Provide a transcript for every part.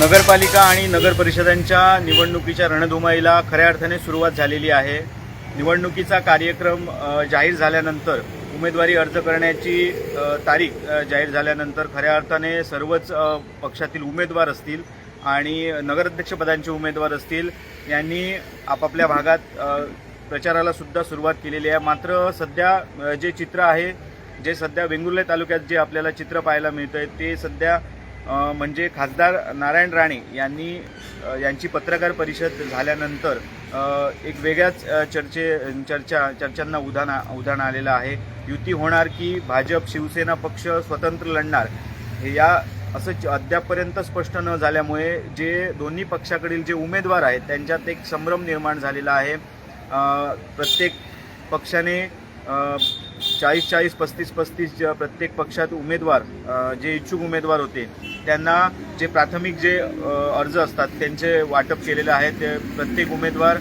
नगरपालिका आणि नगर परिषदांच्या निवडणुकीच्या रणधुमाईला खऱ्या अर्थाने सुरुवात झालेली आहे. निवडणुकीचा कार्यक्रम जाहीर झाल्यानंतर उमेदवारी अर्ज करण्याची तारीख जाहीर झाल्यानंतर खऱ्या अर्थाने सर्वच पक्षातील उमेदवार असतील आणि नगराध्यक्षपदांचे उमेदवार असतील यांनी आपापल्या भागात प्रचारालासुद्धा प्रचाराला सुद्धा सुरुवात केलेली आहे. मात्र सध्या जे चित्र आहे जे सध्या वेंगुर्ले तालुक्यात जे आपल्याला चित्र पाहायला मिळतं आहे ते सध्या म्हणजे खासदार नारायण राणे यांनी यांची पत्रकार परिषद झाल्यानंतर एक वेगळ्याच चर्चे चर्चा चर्चांना उदाहरण उधाण आलेलं आहे. युती होणार की भाजप शिवसेना पक्ष स्वतंत्र लढणार? हे या असं च- अद्यापपर्यंत स्पष्ट न झाल्यामुळे जे दोन्ही पक्षाकडील जे उमेदवार आहेत त्यांच्यात एक संभ्रम निर्माण झालेला आहे. प्रत्येक पक्षाने चाळीस चाळीस पस्तीस पस्तीस ज्या प्रत्येक पक्षात उमेदवार जे इच्छुक उमेदवार होते त्यांना जे प्राथमिक जे अर्ज असतात त्यांचे वाटप केलेले आहे ते प्रत्येक उमेदवार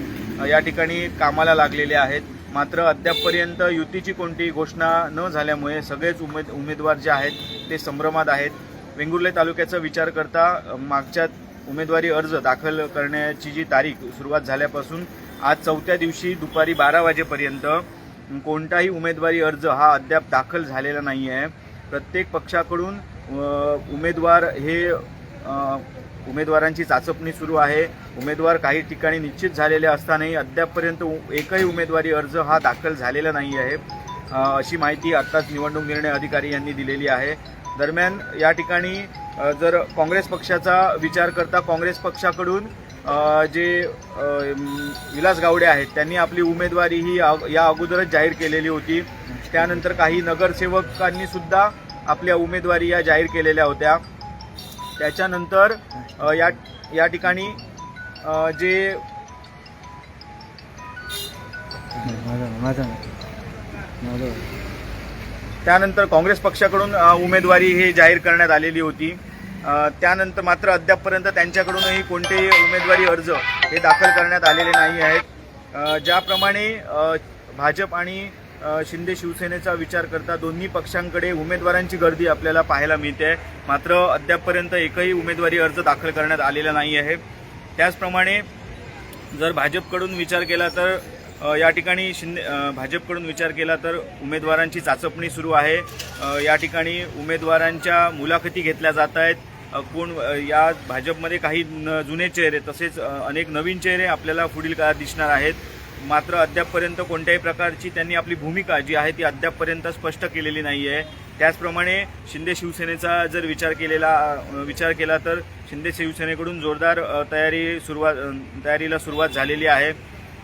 या ठिकाणी कामाला लागलेले आहेत. मात्र अद्यापपर्यंत युतीची कोणतीही घोषणा न झाल्यामुळे सगळेच उमेद उमेदवार जे आहेत ते संभ्रमात आहेत. वेंगुर्ले तालुक्याचा विचार करता मागच्या उमेदवारी अर्ज दाखल करण्याची जी तारीख सुरुवात झाल्यापासून आज चौथ्या दिवशी दुपारी बारा वाजेपर्यंत कोणताही उमेदवारी अर्ज हा अद्याप दाखल झालेला नाही आहे प्रत्येक पक्षाकडून उमेदवार हे उमेदवारांची चाचपणी सुरू आहे. उमेदवार काही ठिकाणी निश्चित झालेले असतानाही अद्यापपर्यंत उ- एकही उमेदवारी अर्ज हा दाखल झालेला नाही आहे अशी माहिती आत्ताच निवडणूक निर्णय अधिकारी यांनी दिलेली आहे. दरम्यान या ठिकाणी जर काँग्रेस पक्षाचा विचार करता काँग्रेस पक्षाकडून जे विलास गावडे आहेत त्यांनी आपली उमेदवारी ही या अगोदरच जाहीर केलेली होती. त्यानंतर काही नगरसेवकांनी सुद्धा आपल्या उमेदवारी या जाहीर केलेल्या होत्या. त्याच्यानंतर या या ठिकाणी जे त्यानंतर काँग्रेस पक्षाकडून उमेदवारी हे जाहीर करण्यात आलेली होती. त्यानंतर मात्र अद्यापपर्यंत त्यांच्याकडूनही कोणतेही उमेदवारी अर्ज हे दाखल करण्यात आलेले नाही आहेत. ज्याप्रमाणे भाजप आणि शिंदे शिवसेनेचा विचार करता दोन्ही पक्षांकडे उमेदवारांची गर्दी आपल्याला पाहायला मिळते. मात्र अद्यापपर्यंत एकही उमेदवारी अर्ज दाखल करण्यात आलेला नाही आहे. त्याचप्रमाणे जर भाजपकडून विचार केला तर या ठिकाणी शिंदे भाजपकडून विचार केला तर उमेदवारांची चाचपणी सुरू आहे. या ठिकाणी उमेदवारांच्या मुलाखती घेतल्या जात आहेत. कोण या भाजपमध्ये काही न- जुने चेहरे तसेच अनेक नवीन चेहरे आपल्याला पुढील काळात दिसणार आहेत. मात्र अद्यापपर्यंत कोणत्याही प्रकारची त्यांनी आपली भूमिका जी आहे ती अद्यापपर्यंत स्पष्ट केलेली नाही आहे त्याचप्रमाणे शिंदे शिवसेनेचा जर विचार केलेला विचार केला तर शिंदे शिवसेनेकडून जोरदार तयारी सुरुवात तयारीला सुरुवात झालेली आहे.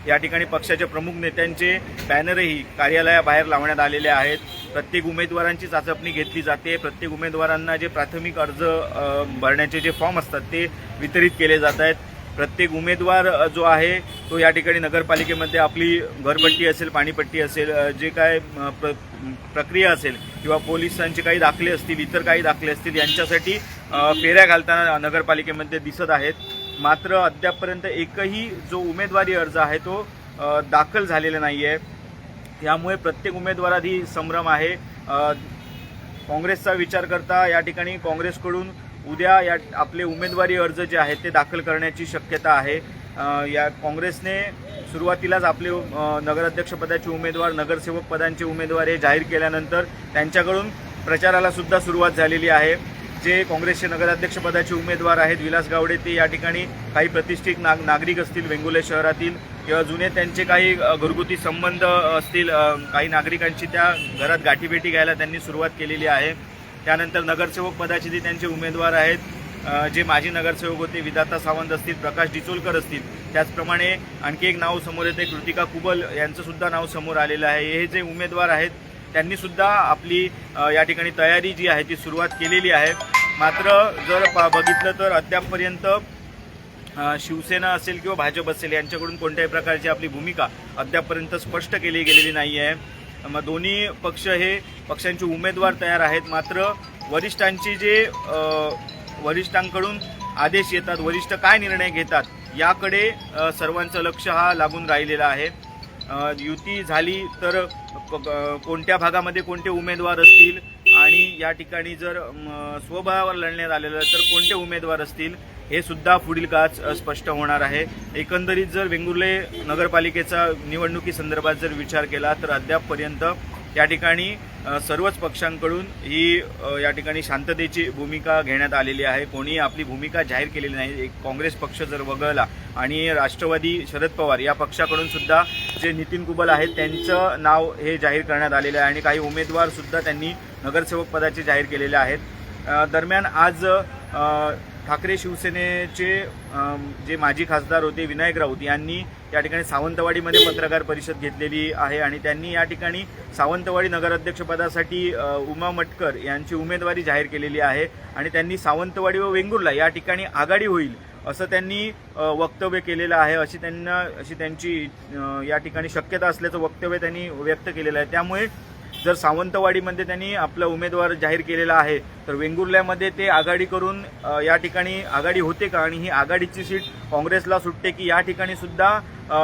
या ठिकाणी पक्षाच्या प्रमुख नेत्यांचे बॅनरही कार्यालयाबाहेर लावण्यात आलेले आहेत. प्रत्येक उमेदवारांची चाचपणी घेतली जाते. प्रत्येक उमेदवारांना जे प्राथमिक अर्ज भरण्याचे जे फॉर्म असतात ते वितरित केले जात आहेत. प्रत्येक उमेदवार जो आहे तो या ठिकाणी नगरपालिकेमध्ये आपली घरपट्टी असेल पाणीपट्टी असेल जे काय प्र प्रक्रिया असेल किंवा पोलिसांचे काही दाखले असतील इतर काही दाखले असतील यांच्यासाठी फेऱ्या घालताना नगरपालिकेमध्ये दिसत आहेत. मात्र अद्यापपर्यंत एकही जो उमेदवारी अर्ज आहे तो दाखल झालेला नाही आहे यामुळे प्रत्येक उमेदवारात ही संभ्रम आहे. काँग्रेसचा विचार करता या ठिकाणी काँग्रेसकडून उद्या या आपले उमेदवारी अर्ज जे आहेत ते दाखल करण्याची शक्यता आहे. या काँग्रेसने सुरुवातीलाच आपले नगराध्यक्षपदाचे उमेदवार नगरसेवक पदांचे उमेदवार हे जाहीर केल्यानंतर त्यांच्याकडून प्रचाराला सुद्धा सुरुवात झालेली आहे. जे काँग्रेसचे नगराध्यक्षपदाचे उमेदवार आहेत विलास गावडे ते या ठिकाणी काही प्रतिष्ठित नाग नागरिक असतील वेंगुले शहरातील किंवा जुने त्यांचे काही घरगुती संबंध असतील काही नागरिकांची त्या घरात गाठीभेटी घ्यायला त्यांनी सुरुवात केलेली आहे. त्यानंतर नगरसेवक पदाचे जे त्यांचे उमेदवार आहेत जे माजी नगरसेवक होते विधाता सावंत असतील प्रकाश डिचोलकर असतील त्याचप्रमाणे आणखी एक नाव समोर येते कृतिका कुबल यांचंसुद्धा नाव समोर आलेलं आहे. हे जे उमेदवार आहेत त्यांनी सुद्धा आपली या ठिकाणी तयारी जी आहे ती सुरुवात केलेली आहे. मात्र जर बघितलं तर अद्यापपर्यंत शिवसेना असेल किंवा भाजप असेल यांच्याकडून कोणत्याही प्रकारची आपली भूमिका अद्यापपर्यंत स्पष्ट केली गेलेली नाही आहे. मग दोन्ही पक्ष हे पक्षांचे उमेदवार तयार आहेत. मात्र वरिष्ठांची जे वरिष्ठांकडून आदेश येतात वरिष्ठ काय निर्णय घेतात याकडे सर्वांचं लक्ष हा लागून राहिलेला आहे. युती झाली तर कोणत्या भागामध्ये कोणते उमेदवार असतील? आणि या ठिकाणी जर स्वबळावर लढण्यात आलेलं तर कोणते उमेदवार असतील? हे सुद्धा पुढील काळात स्पष्ट होणार आहे. एकंदरीत जर वेंगुर्ले नगरपालिकेचा निवडणुकीसंदर्भात जर विचार केला तर अद्यापपर्यंत या ठिकाणी सर्वच पक्षांकडून ही या ठिकाणी शांततेची भूमिका घेण्यात आलेली आहे. कोणी आपली भूमिका जाहीर केलेली नाही. एक काँग्रेस पक्ष जर वगळला आणि राष्ट्रवादी शरद पवार या पक्षाकडून सुद्धा जे नितीन कुबल आहेत त्यांचं नाव हे जाहीर करण्यात आलेलं आहे आणि काही उमेदवार सुद्धा त्यांनी नगरसेवक पदाचे जाहीर केलेले आहेत. दरम्यान आज ठाकरे शिवसेनेचे जे माजी खासदार होते विनायक राऊत यांनी या ठिकाणी सावंतवाडीमध्ये पत्रकार परिषद घेतलेली आहे आणि त्यांनी या ठिकाणी सावंतवाडी नगराध्यक्षपदासाठी उमा मटकर यांची उमेदवारी जाहीर केलेली आहे आणि त्यांनी सावंतवाडी व वेंगुर्ला या ठिकाणी आघाडी होईल असं त्यांनी वक्तव्य केलेलं आहे. अशी त्यांना अशी त्यांची या ठिकाणी शक्यता असल्याचं वक्तव्य त्यांनी व्यक्त केलेलं आहे. त्यामुळे जर सावंतवाडीमध्ये त्यांनी आपला उमेदवार जाहीर केलेला आहे तर वेंगुर्ल्यामध्ये ते आघाडी करून या ठिकाणी आघाडी होते का? आणि ही आघाडीची सीट काँग्रेसला सुटते की या ठिकाणी सुद्धा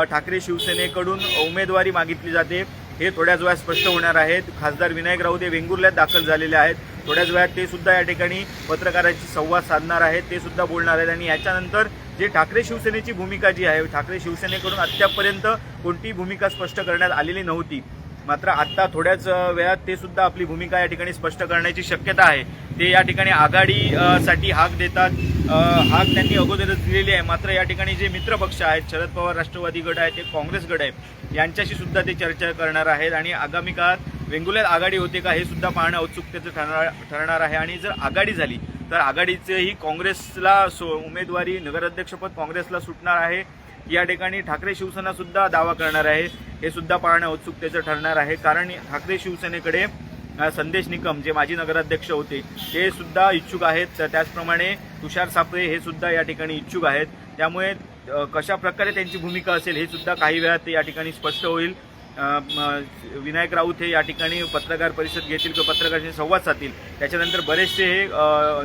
ठाकरे शिवसेनेकडून उमेदवारी मागितली जाते? हे थोड्याच वेळात स्पष्ट होणार आहेत. खासदार विनायक राऊत हे वेंगुर्ल्यात दाखल झालेले आहेत. थोड्याच वेळात ते सुद्धा या ठिकाणी पत्रकारांशी संवाद साधणार आहेत. ते सुद्धा बोलणार आहेत. आणि याच्यानंतर जे ठाकरे शिवसेनेची भूमिका जी आहे ठाकरे शिवसेनेकडून अद्यापपर्यंत कोणतीही भूमिका स्पष्ट करण्यात आलेली नव्हती. मात्र आत्ता थोड्याच वेळात ते सुद्धा आपली भूमिका या ठिकाणी स्पष्ट करण्याची शक्यता आहे. ते या ठिकाणी आघाडी साठी हाक देतात. हाक त्यांनी अगोदरच दिलेली आहे. मात्र या ठिकाणी जे मित्र पक्ष आहेत शरद पवार राष्ट्रवादी गट आहे ते काँग्रेस गट आहे यांच्याशी सुद्धा ते चर्चा करणार आहेत. आणि आगामी काळात वेंगुल्यात आघाडी होते का हे सुद्धा पाहणं औत्सुकतेचं ठरणार ठरणार आहे. आणि जर आघाडी झाली तर आघाडीचेही काँग्रेसला सो उमेदवारी नगराध्यक्षपद काँग्रेसला सुटणार आहे. या ठिकाणी ठाकरे शिवसेना सुद्धा दावा करणार आहे. हे सुद्धा पाहणं उत्सुकतेचं ठरणार आहे. कारण ठाकरे शिवसेनेकडे संदेश निकम जे माजी नगराध्यक्ष होते ते सुद्धा इच्छुक आहेत. त्याचप्रमाणे तुषार सापळे हे सुद्धा या ठिकाणी इच्छुक आहेत. त्यामुळे कशा प्रकारे त्यांची भूमिका असेल हे सुद्धा काही वेळात या ठिकाणी स्पष्ट होईल. विनायक राऊत हे या ठिकाणी पत्रकार परिषद घेतील किंवा पत्रकारांशी संवाद साधतील. त्याच्यानंतर बरेचसे हे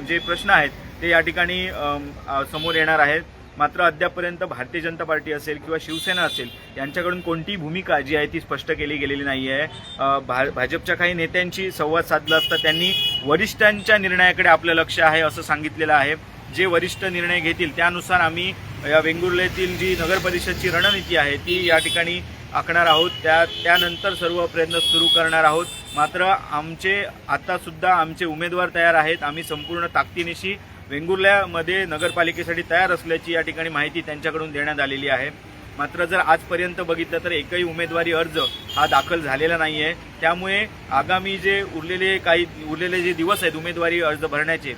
जे प्रश्न आहेत ते या ठिकाणी समोर येणार आहेत. मात्र अद्यापर्यंत भारतीय जनता पार्टी असेल किंवा शिवसेना असेल यांच्याकडून कोणतीही भूमिका जी आहे ती स्पष्ट केली गेलेली नाही आहे. भा भाजपच्या काही नेत्यांशी संवाद साधला असता त्यांनी वरिष्ठांच्या निर्णयाकडे आपलं लक्ष आहे असं सांगितलेलं आहे. जे वरिष्ठ निर्णय घेतील त्यानुसार आम्ही या वेंगुर्लेतील जी नगर परिषदची रणनीती आहे ती या ठिकाणी आखणार आहोत. त्या त्यानंतर सर्व प्रयत्न सुरू करणार आहोत. मात्र आमचे आतासुद्धा आमचे उमेदवार तयार आहेत. आम्ही संपूर्ण ताकदीनिशी वेंगुर्ल्यामध्ये नगरपालिकेसाठी तयार असल्याची या ठिकाणी माहिती त्यांच्याकडून देण्यात आलेली आहे. मात्र जर आजपर्यंत बघितलं तर एकही उमेदवारी अर्ज हा दाखल झालेला नाही आहे त्यामुळे आगामी जे उरलेले काही उरलेले जे दिवस आहेत उमेदवारी अर्ज भरण्याचे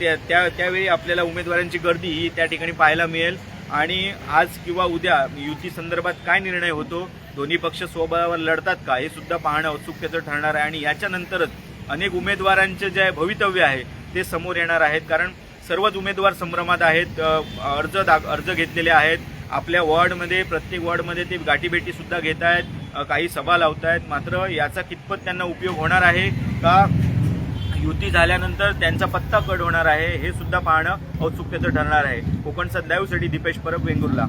त्या त्या त्यावेळी आपल्याला उमेदवारांची गर्दी ही त्या ठिकाणी पाहायला मिळेल. आणि आज किंवा उद्या युती संदर्भात काय निर्णय होतो दोन्ही पक्ष स्वबळावर लढतात का हे सुद्धा पाहणं उत्सुकतेचं ठरणार आहे. आणि याच्यानंतरच अनेक उमेदवारांचे जे भवितव्य आहे ते समोर येणार आहेत कारण सर्वच उमेदवार संभ्रमात आहेत अर्ज दाग अर्ज घेतलेले आहेत आपल्या वॉर्डमध्ये प्रत्येक वॉर्डमध्ये ते गाठीभेटीसुद्धा घेत आहेत काही सभा लावत आहेत मात्र याचा कितपत त्यांना उपयोग होणार आहे का युती झाल्यानंतर त्यांचा पत्ता कट होणार आहे हे सुद्धा पाहणं औत्सुकतेचं ठरणार आहे कोकणचा लाईव्हसाठी दीपेश परब वेंगुर्ला